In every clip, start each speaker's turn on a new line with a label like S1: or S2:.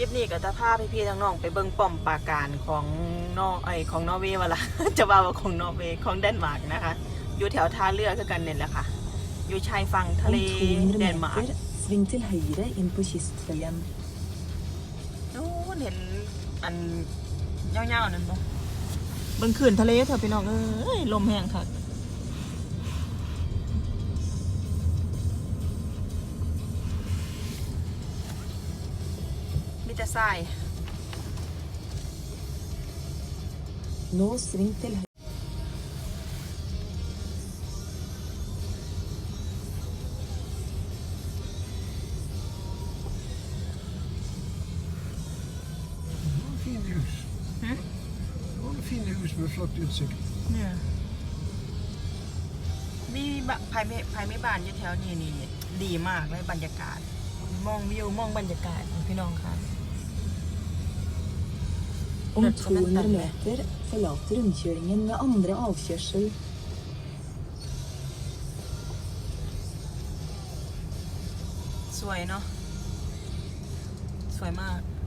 S1: ลิปนี้ก็จะพาพี่ๆทั้งน้องไปเบิ่งป้อมปราการของนอไอยของนอร์เวย์วะละ จะว่าว่าของนอร์เวย์ของเดนมาร์กนะคะ อยู่แถวท่าเรือคือกันเนี่ยแหละค่ะ อยู่ชายฝั่งทะ
S2: Om
S1: เลเดน
S2: 200
S1: มาร์ก
S2: meter, sving til høyre inn på kystferjen.
S1: นู้นเห็นอันเงาๆนั่นปะเบิ่งขึ้นทะเลเถอะพี่น้องเอ้ยลมแห้งค่ะ ทราย
S2: Nå sving til høyre.
S3: Det var fine hus.
S1: Hæ?
S3: Det var fine hus med flott utsikt.
S1: เนี่ยมีบะภายไม่ภายไม่บ้านอยู่แถวนี้นี่ดีมากเลยบรรยากาศ มองวิวมองบรรยากาศพี่น้องค่ะ
S2: Om 200 meter forlater rundkjøringen med andre avkjørsel.
S1: Så er jeg nå. Så er jeg meg.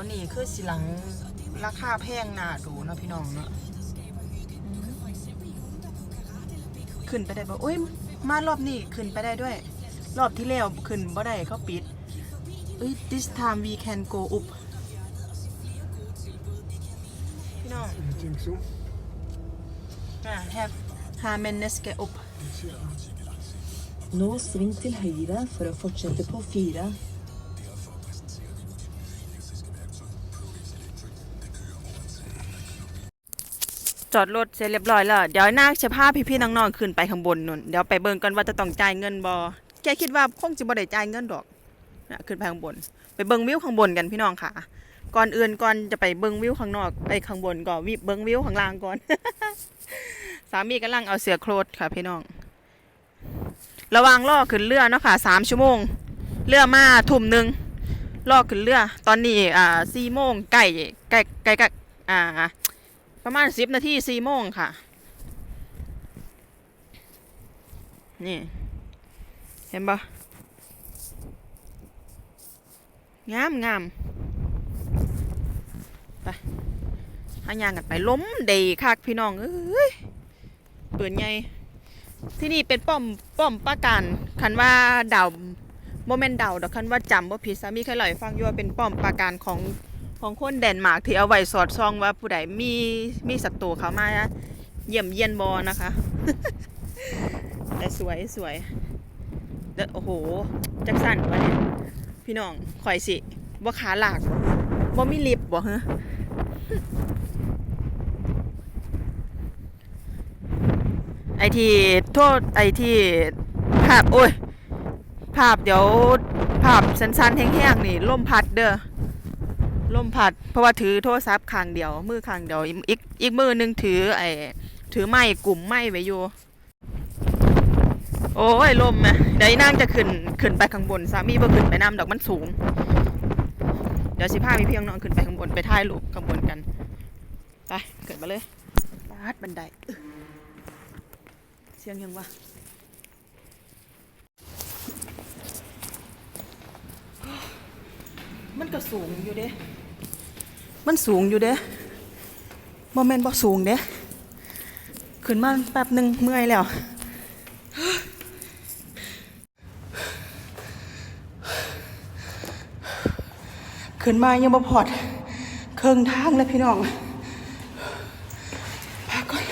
S1: วนี้คือสิหลังราคาแพงหนาดูเนาะพี่น้องเนาะอืมขึ้นไปได้บ่โอ้ยมารอบนี้ขึ้นไปได้ด้วย รอบที่แล้วขึ้นบ่ได้เขาปิดเอ้ย this time we can go up พี่น้อง
S3: Jeg tenker så.
S1: อ่า have ha menneske up
S3: Det ser jeg.
S2: Nå sving til høyre for å fortsette på 4.
S1: จอดรถเสร็จเรียบร้อยแล้วเดี๋ยวนาจะพาพี่ๆน้องๆขึ้นไปข้างบนนู่นเดี๋ยวไปเบิ่งกันว่าจะต้องจ่ายเงินบ่แกคิดว่าคงจะบ่ได้จ่ายเงินดอกนะขึ้นไปข้างบน ไปเบิ่งวิวข้างบนกันพี่น้องค่ะ ก่อนอื่นก่อนจะไปเบิ่งวิวข้างนอกไปข้างบนก็วิเบิ่งวิวข้างล่างก่อน สามีกำลังเอาเสือโครดค่ะ พี่น้อง ระวังล่อขึ้นเรือเนาะค่ะสามชั่วโมง เรือมาทุ่มหนึ่งล่อขึ้นเรือ ตอนนี้อ่าสี่โมงใกล้ใกล้ใกล้กล้อ่า ประมาณสิบนาทีสี่โมงค่ะ นี่ เห็นปะงามงามไปหายางกันไปล้มเดยคักพี่น้องเอ้ยเปืนไงที่นี่เป็นป้อมป้อมป้าการคันว่าดาวโมเมนต์ดาวดอกคันว่าจำว่าผิดสามีเคยเล่าให้ฟังยู่ว่าเป็นป้อมปราการของ ของคนเดนมาร์กที่เอาไว้สอดส่องว่าผู้ใดมีมีศัตรูเขามาเยี่ยมเยียนบอนะคะ แต่สวยสวยแล้วโอ้โห จักสันวะเนี่ยพี่น้องข่อยสิบ่าขาหลากบ่ามีลิฟต์บ่ฮะไอทีโทษไอทีภาพ โอ้ย ภาพเดี๋ยว ภาพสั้นๆแห้งๆนี่ลมพัดเด้อ ลมพัดเพราะว่าถือโทรศัพท์ข้างเดียว มือข้างเดียว อีกอีกมือหนึงถือไอ้ถือไม้กลุ่มไม้ไว้อยู่โอ้ยลมนะเดี๋ยวนางจะขึ้นขึ้นไปข้างบนสามีบ่ขึ้นไปน้ำดอกมันสูง เดี๋ยวสิพามีเพียงน้องขึ้นไปข้างบนไปถ่ายรูปข้างบนกันไปขึ้นมาเลยลาดบันไดเสียงยังวะมันก็สูงอยู่เด้ มันสูงอยู่เด้บ่แม่นบ่สูงเด้ขึ้นมาแป๊บหนึ่งเมื่อยแล้วขึ้นมายังบ่พอดเครื่องทางเลยพี่น้องพักก่อน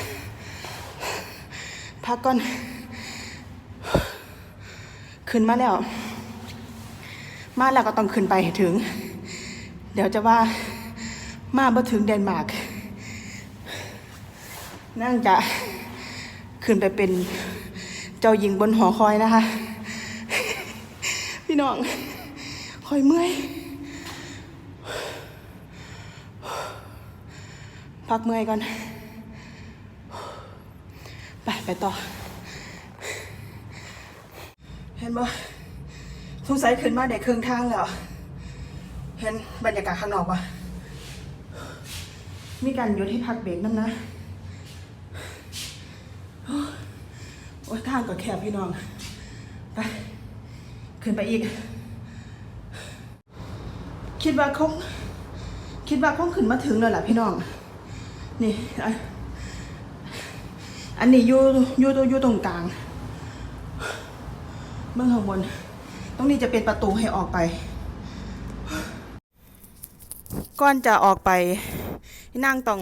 S1: พักก่อนขึ้นมาแล้ว มาแล้วก็ต้องขึ้นไปถึง เดี๋ยวจะว่า มาบ่ถึงเดนมาร์กนั่งจะขึ้นไปเป็นเจ้าหญิงบนหอคอยนะคะ พี่น้องคอยเมื่อย พักเมื่อยก่อน ไป ไปต่อ เห็นบ่สงสัยขึ้นมาได้ครึ่งทางแล้ว เห็นบรรยากาศข้างนอกปะ มีการหยุดให้พักเบรกน้ำนะโอ้ยทางก็แคบพี่น้อง ไป ขึ้นไปอีก คิดว่าคงคิดว่าคงขึ้นมาถึงแล้วล่ะพี่น้อง นี่ อันนี้อยู่อยู่ตรงอยู่ตรงกลาง เบื้องข้างบน ตรงนี้จะเป็นประตูให้ออกไป ก่อนจะออกไป นั่งต้อง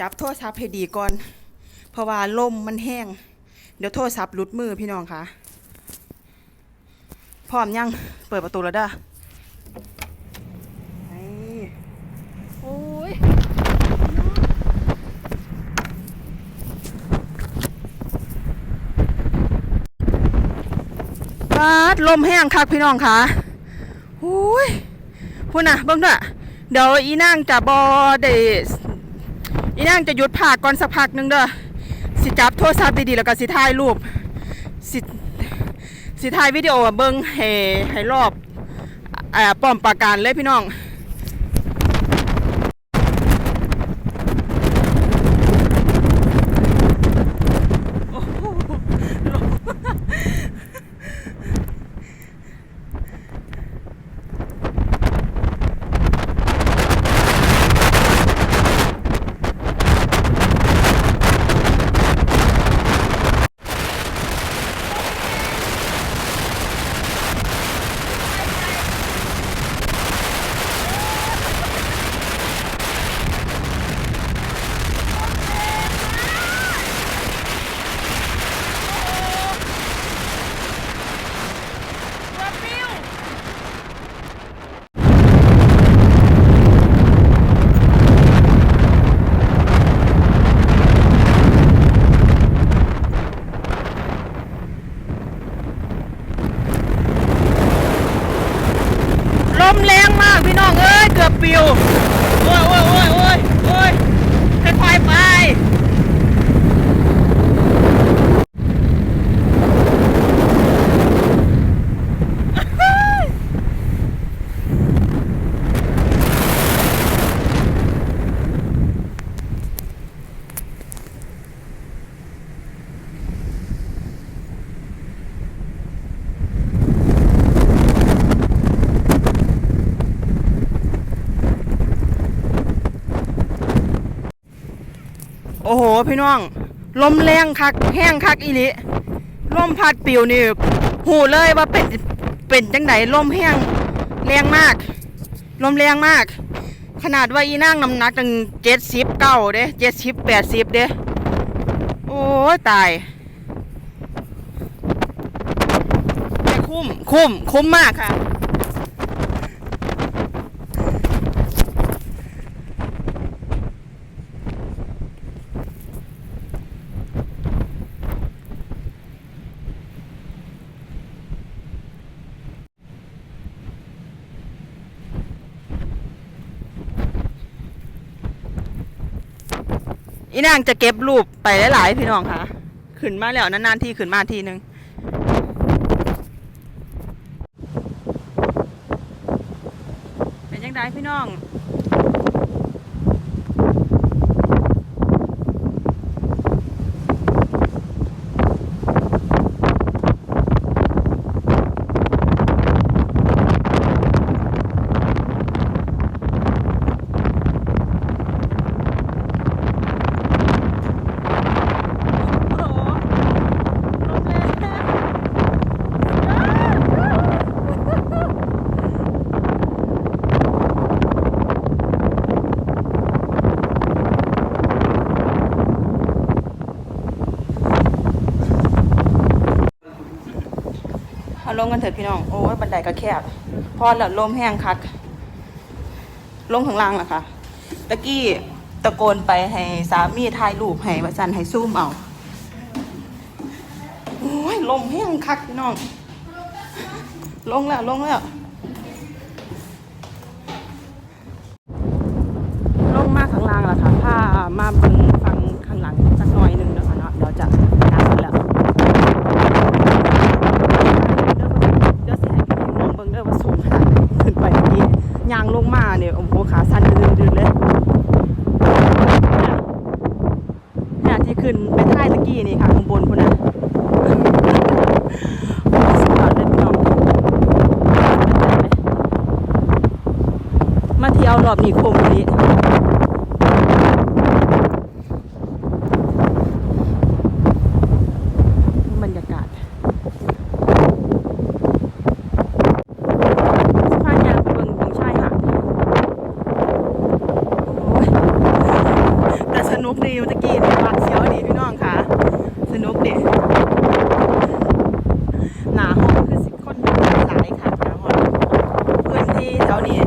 S1: จับโทรศัพท์ให้ดีก่อน เพราะว่าลมมันแห้ง เดี๋ยวโทรศัพท์หลุดมือพี่น้องคะพร้อมยัง เปิดประตูแล้วเด้อนี่โอ้ยปาดลมแห้งคักพี่น้องคะหูยพูดนะเบิ่งด้วย เดี๋ยวอีนางจะบอได้อีนางจะหยุดพักก่อนสักพักหนึงเด้อสิจับโทรศัพท์ดีๆแล้วก็สิถ่ายรูปสิสิถ่ายวิดีโอเบิ้งให้ให้รอบอ่าป้อมปราการเลยพี่น้อง ล มแรงมากพี่น้องเอ้ยเกือบปิวโอ้ยโอ้ยโอ้ยโอ้ยโอ้ยค่อยๆไป โอ้โห พี่น้อง ลมแรงคักแห้งคักอีหลิลมพัดปิวนี่หูเลยว่าเป็นเป็นจังไดลมแห้งแรงมาก ลมแรงมาก ขนาดว่าอีนั่งน้ำหนักตั้งเจ็ดสิบเก้าเด้เจ็ดสิบแปดสิบเด้โอ้ตายคุ้มคุ้มคุ้มมากค่ะ อีนางจะเก็บรูปไปหลายๆพี่น้องค่ะ ขึ้นมาแล้วนานๆที่ขึ้นมาทีหนึ่งเป็นยังไงพี่น้อง โอ้โหลมแรงเอา ลงกันเถอะพี่น้อง โอ้ยบันไดก็แคบ พอแล้วลมแห้งคัก ลงข้างล่างล่ะค่ะ ตะกี้ตะโกนไปให้สามีถ่ายรูปให้ประจันให้ซูมเอา โอ้ยลมแห้งคักพี่น้อง ลงแล้วลงแล้ว ลงมาข้างล่างแล้วค่ะพามาเบิ่งฟังข้างหลังสักหน่อยหนึ่งนะคะเนาะเดี๋ยวจะนัดแล้ว เดี๋ยว สูงขนาดไหนขึ้นไปเมื่อกี้ยางลงมาเนี่ยโอ้โหขาสั่นดืดๆเลยเนี่ที่ขึ้นไปท้ายตะกี้นี่ค่ะข้างบนคนนะสุดยอดเลยพี่น้องมาเที่ยวรอบนี้คมนี้บรรยากาศ สะพานยางไปเบิ่งตรงชายหาดโอ้ย ฟรีเมื่อกี้นี่บาดเสียวดีพี่น้องค่ะ สนุกดีหนาห้องคือสิคนหลายค่ะหนาห้องพื้นที่แถวนี้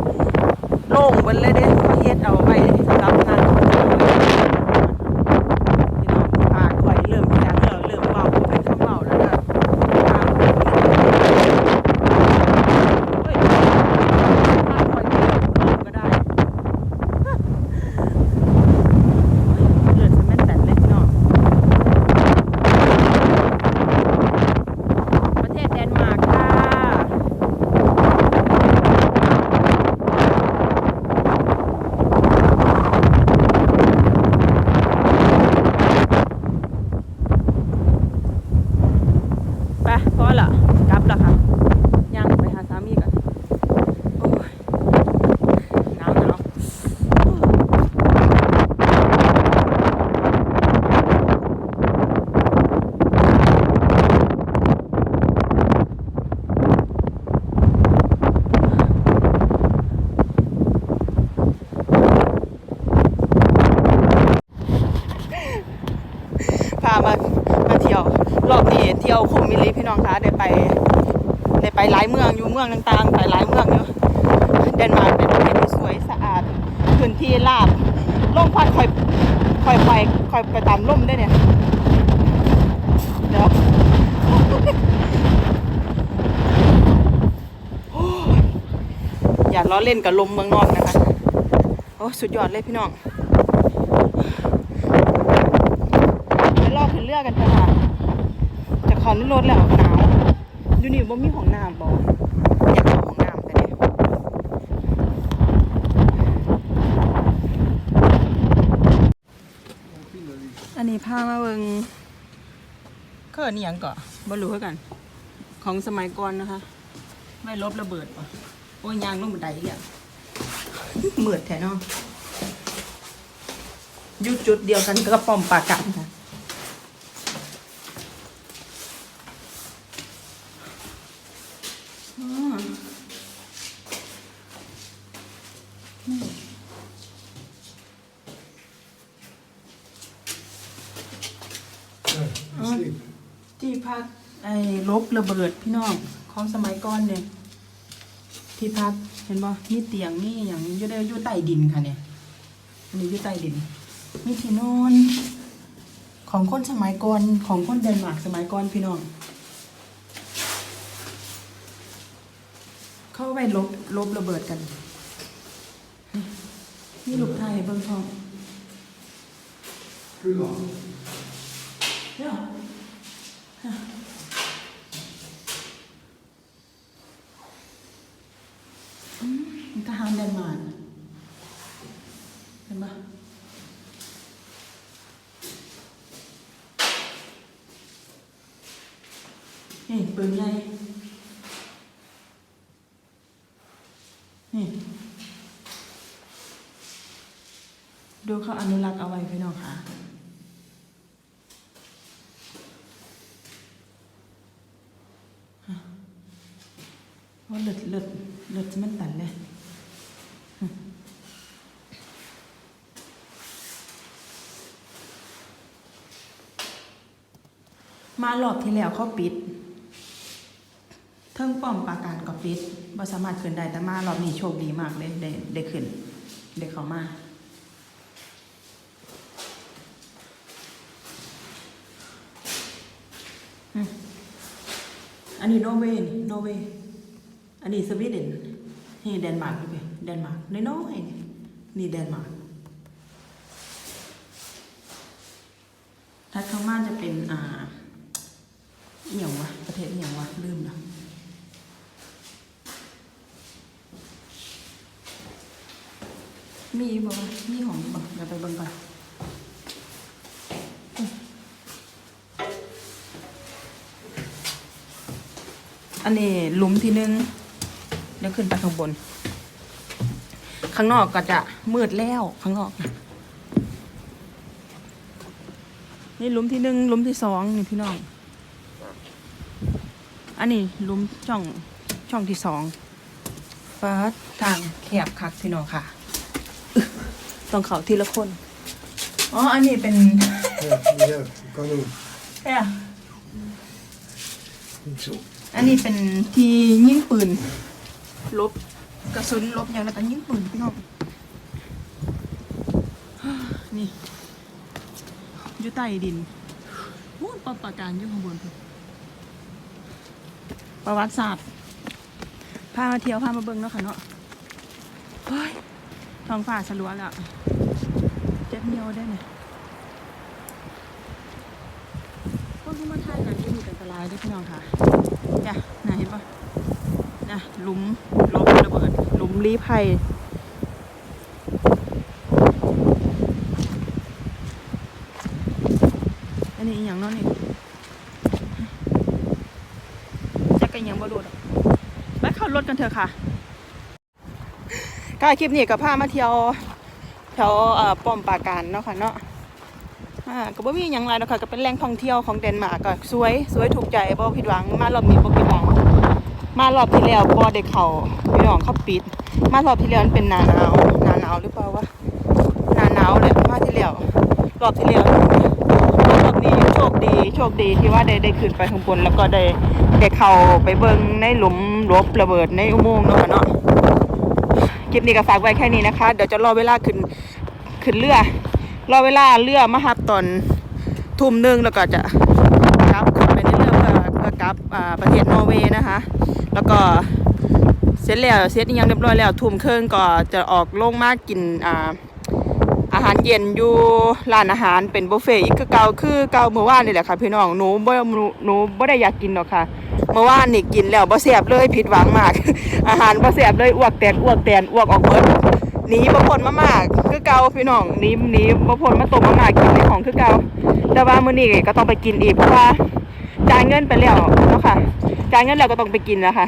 S1: โล่งเบิดเลยเด้เขาเฮ็ดเอาไว้สำหรับงานของเจ้าพี่น้องปากข่อยเริ่มแข็งแล้วเริ่มเบาเป็นข้าวเบาแล้วนะทางเฮ้ย ถ้าคอยเดินรอบก็ได้เดือดจะแม่นแต่เล็กเนาะประเทศเดนมาร์กค่ะไปพอละกลับละค่ะยังไปหาสามีกัน โอ้ยหนาวหนาวพามามาเที่ยว รอบนี้เที่ยวคุ้มมิลีพี่น้องคะได้ไป ไปหลายเมืองอยู่เมืองต่างๆ ไปหลายเมืองอยู่เดนมาร์กเป็นประเทศที่สวยสะอาดพื้นที่ราบล่มพัดคอยคอยไปคอยไปตามล่มได้เนี่ยเดี๋ยวอย่าล้อเล่นกับลมเมืองนอกนะคะโอ้สุดยอดเลยพี่น้องไปรอขึ้นเรือกันเถอะค่ะจะขอขึ้นรถแล้วหนาว อยู่นี่บ่มีของน้ำบ่อยากเข้าของน้ำแต่เนี่ยอันนี้พามาเบิงเขินอหย่างเกาะบรู้คือกัน ของสมัยก่อนนะคะ ไม่ลบระเบิดป่ะโอ้ยยางลงบันไดอีกอะเหมือดแท้เนาะอยู่จุดเดียวกันกับป้อมปราการค่ะ อ๋อนี่
S3: Yeah, asleep.
S1: ที่พักไอ้ลบ ระเบิดพี่น้องของสมัยก่อนเนี่ยที่พักเห็นบ่มีเตียงมีอย่างอยู่ได้อยู่ใต้ดินค่ะเนี่ยอันนี้อยู่ใต้ดินมีที่นอนของคนสมัยก่อนของคนเดนมาร์กสมัยก่อนพี่น้องเข้าไปลบลบระเบิดกันนี่นี่ลูกไทยเบิ่งทอง
S3: Hur långt?
S1: เนี่ยอืมท หารเดนมาร์กเห็นปะนี่ปืนใหญ่นี่ ดูเขาอนุรักษ์เอาไว้พี่น้องค่ะว่าเลือดเลือดเลือดจะมันตันเลยารอบที่แล้วเขาปิดเทิงป้อมปราการก็ปิดบ่สามารถขึ้นได้แต่มารอบนี้โชคดีมากเลยได้ได้ขึ้นได้เข้ามาอันนี้นอร์เวย์นี่นอร์เวย์อันนี้สวีเดนนี่เดนมาร์กดูไปเดนมาร์กน้อยๆนี่นี่เดนมาร์กถัดเข้ามาจะเป็นอ่า เอียงวะประเทศเอียงวะลืมแล้วมีบ่มีของบ่เดี๋ยวไปเบิ่งก่อนอันนี้หลุมที่หนึ่งเดี๋ยวขึ้นไปข้างบน ข้างนอกก็จะมืดแล้วข้างนอกนี่หลุมที่หนึ่งหลุมที่สองนี่พี่น้อง อันนี้หลุมช่องช่องที่สองฟ้าทางแคบคักพี่น้องค่ะอึ๊ะต้องเขาทีละคน อ๋อ อันนี้เป็น
S3: Ja, die heb ik. Kan doen.
S1: แค่
S3: Niet zo.
S1: อันนี้เป็นที่ยิงปืน ลบกระสุนลบอย่างแล้วก็ยิงปืนพี่น้องนี่อยู่ใต้ดินวู้ปะปะการอยู่ข้างบนพุ่น ประวัติศาสตร์พามาเที่ยวพามาเบิ้งเนาะค่ะเนาะเฮ้ยท้องฟ้าสลัวแล้วเจ็บเนียวได้ไหมคนที่มาทายกันที่มีอันตรายด้วยพี่น้องค่ะจ้ะน่ะเห็นปะน่ะหลุมลบระเบิดหลุมลี้ภัย อันนี้อหย่างเนาะนี่จักกันยังบ่รู้ดอกไปเข้ารถ กันเถอะค่ะก็คลิปนี้ก็พามาเที่ยวแถวเอ่อป้อมปราการเนาะค่ะเนาะก็บ่มีหยังไรเนาะค่ะก็เป็นแหล่งท่องเที่ยวของเดนมาร์กก็สวยสวยถูกใจบ่ผิดหวังมารอบนี้บ่ผิดหวังมารอบที่แล้วบ่ได้เขาพี่น้องเขาปิด มารอบที่แล้วมันเป็นหนาหนาวหนาหนาวหรือเปล่าวะหนาหนาวแหละมาที่แล้วรอบที่แล้วรอบนี้โชคดีโชคดีที่ว่าได้ได้ขึ้นไปข้างบนแล้วก็ได้ได้เข้าไปเบิ่งในหลุม หลบระเบิดในอุโมงค์เนาะค่ะเนาะคลิปนี้ก็ฝากไว้แค่นี้นะคะ เดี๋ยวจะรอเวลาขึ้นขึ้นเรือ รอเวลาเรือมารับตอนทุ่มหนึ่งแล้วก็จะกลับขึ้นไปในเรือเพื่อเพื่อกลับประเทศนอร์เวย์นะคะ แล้วก็เสร็จแล้วเสร็จยังเรียบร้อยแล้วทุ่มครึ่งก็จะออกลงมากกินอ่าอาหารเย็นอยู่ร้านอาหารเป็นบุฟเฟ่ต์อีกคือเก่าคือเก่าเมื่อวานนี่แหละค่ะพี่น้องหนูบ่หนูหนูบ่ได้อยากกินหรอกค่ะ เมื่อวานนี่กินแล้วบ่แซ่บเลยผิดหวังมาก อาหารบ่แซ่บเลยอ้วกแตกอ้วกแตนอ้วกออกเบิดหนีบ่พ้นมามากคือเก่าพี่น้องหนีหนีบ่พ้นมาตกมามากินในของคือเก่าแต่ว่ามื้อนี้ก็ต้องไปกินอีกเพราะว่าจ่ายเงินไปแล้วเนาะค่ะจ่ายเงินแล้วก็ต้องไปกินแล้วค่ะ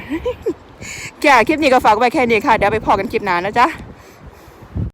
S1: ค่คลิปนี้ก็ฝากไว้แค่นี้ค่ะเดี๋ยวไปพอกันคลิปหน้านะจ๊ะ